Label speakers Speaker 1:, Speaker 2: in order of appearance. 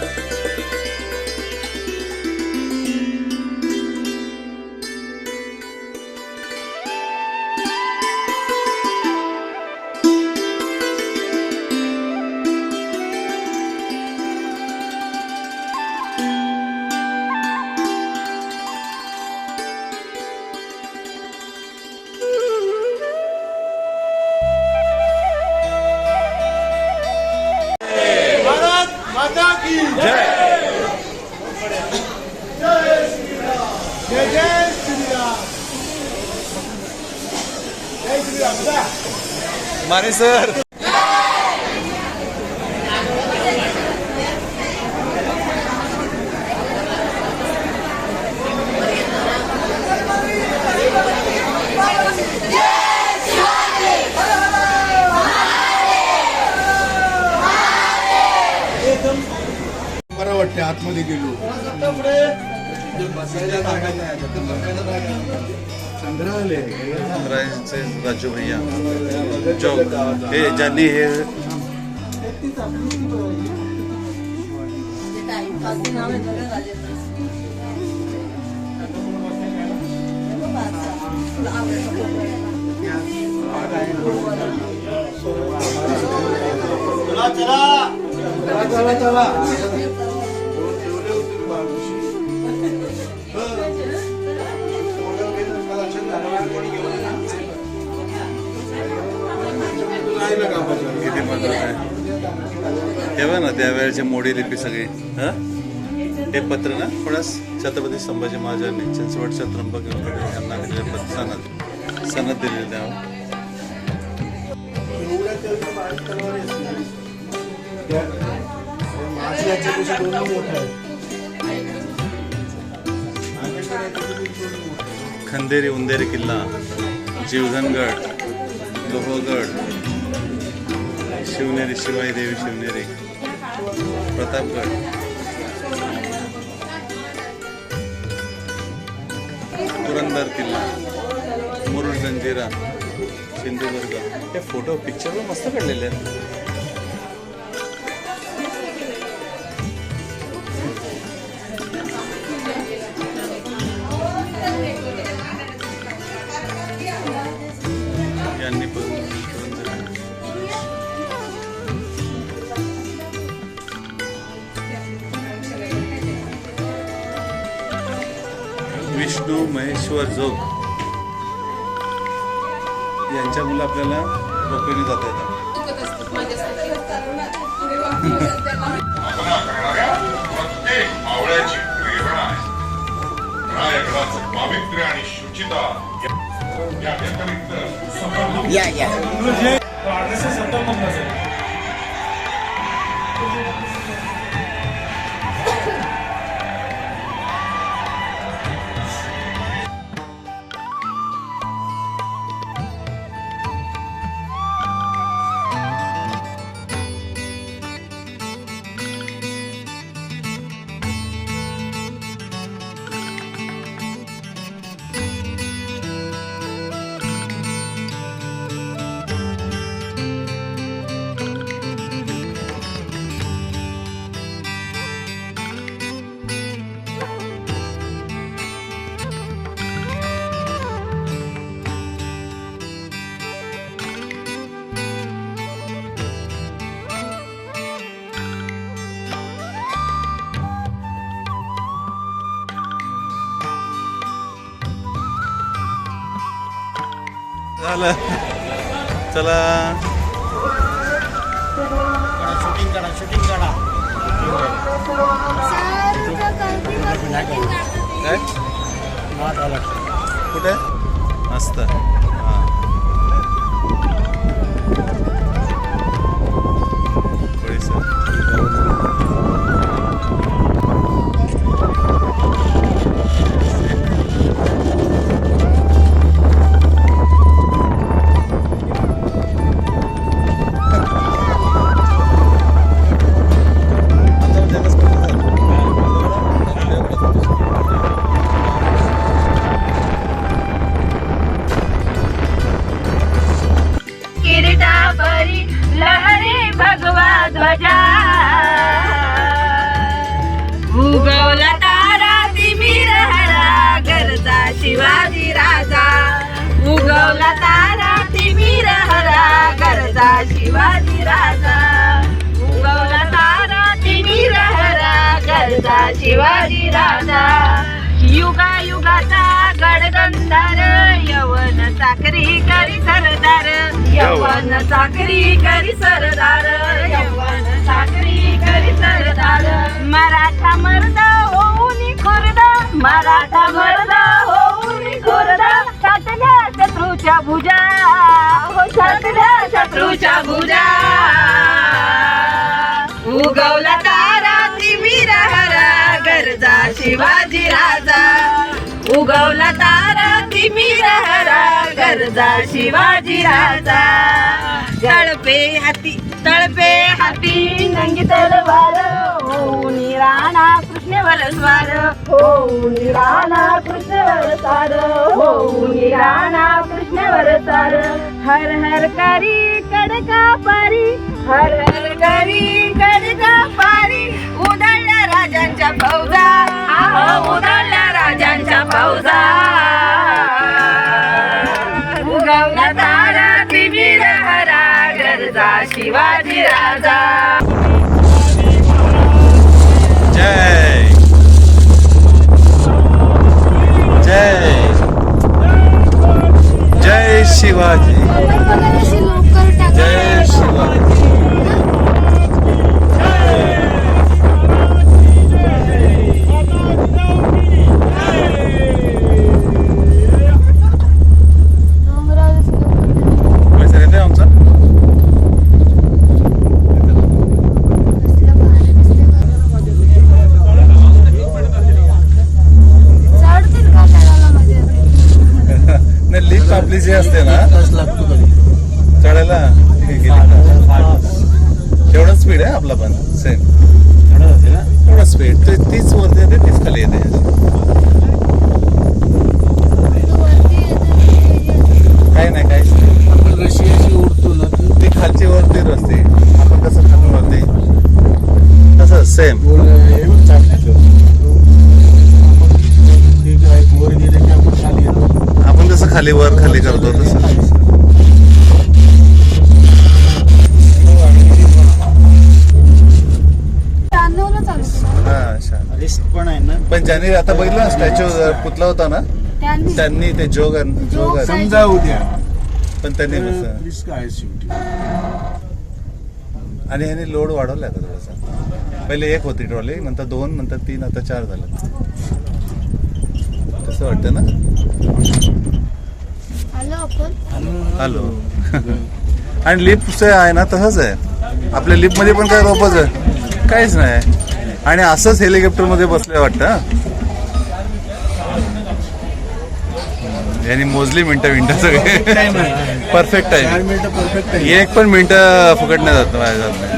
Speaker 1: Bye. जय जय श्रीराम. जय श्रीराम. माने सर.
Speaker 2: बरं वाटते आतमध्ये गेलो. संग्रहालय
Speaker 1: राजू भैया. जो हे ज्यांनी हे
Speaker 2: चला चला चला.
Speaker 1: किती महत्वाचं आहे? तेव्हा ना त्यावेळेचे मोडी लिपी सगळी. हं? हे पत्र ना कोणास छत्रपती संभाजी महाराजांनी चिंचवडच्या त्र्यंबक यांना दिलेले पत्र सनद. सनद दिलेले तेव्हा खंदेरी उंदेरी किल्ला जीवधनगड लोहगड शिवनेरी शिवाई देवी शिवनेरी. प्रतापगड. पुरंदर किल्ला. मुरुड जंजिरा. सिंधुदुर्ग. हे फोटो पिक्चर पण मस्त काढलेले आहेत. यांनी पण विष्णू महेश्वर जोग यांच्या मुलं आपल्याला रोखविली जात आहेत
Speaker 3: पावित्र्य आणि शुचिता या-
Speaker 1: झालं. चला.
Speaker 2: शूटिंग करा शूटिंग करा
Speaker 1: काय? कुठे? मस्त. हां. थोडीसं.
Speaker 4: उगवला तारा तिमिर हरा गरजा शिवाजी राजा. उगवला तारा तिमिर हरा गरजा शिवाजी राजा. युगा युगाचा गडगंधार यवन चाकरी करी सरदार. यवन चाकरी करी सरदार. यवन चाकरी करी सरदार. मराठा मर्द होऊन खुर्दा. मराठा मर्द होऊन खुर्दा. छाटल्या शत्रूच्या भुजा. हो शत्रूच्या भुजा. उगवला तारा तिमिरा हरा गरजा शिवाजी राजा. उगवला तारा तिमिरा हरा गरजा शिवाजी राजा. तळपे हाती तळपे हाती नंगी तलवार होऊनी राणा कृष्णवर स्वार होऊनी राणा कृष्णवर सार होऊनी राणा कृष्णवर सार हर हर करी कडका पारी हर हर करी कडका पारी उधळल्या राजांच्या फौजा आहो उधळल्या राजांच्या फौजा उगवला तारा तिमिर हरा गरजा शिवाजी राजा.
Speaker 1: आपली जी असते ना?
Speaker 2: तास लागतो कधी
Speaker 1: चढायला हे? तेवढं स्पीड आहे आपला पण? सेम तेवढं स्पीड ते तीच वरती येते तीच खाली येते.
Speaker 2: खाली
Speaker 1: वर खाली करतो तसं. हा
Speaker 2: पण आहे ना.
Speaker 1: पण ज्यांनी आता बघितलं स्टॅच्यू पुतला होता ना त्यांनी. ते जोगन जोगन
Speaker 2: समजा उद्या.
Speaker 1: पण त्यांनी आणि ह्याने लोड वाढवला आता थोडासा. पहिले एक होती ट्रॉली नंतर दोन नंतर तीन आता चार झालं. कसं वाटतं ना? हॅलो. आणि लिफ्ट आहे ना तसंच आहे. आपल्या लिफ्टमध्ये पण काय रोपच आहे. काहीच नाही. आणि असंच हेलिकॉप्टरमध्ये बसले वाटतं? यांनी मोजली मिनटं मिनटं सगळे. परफेक्ट आहे.
Speaker 2: मिनिटं परफेक्ट आहे.
Speaker 1: एक पण मिनटं फुकट नाही जात माझ्या.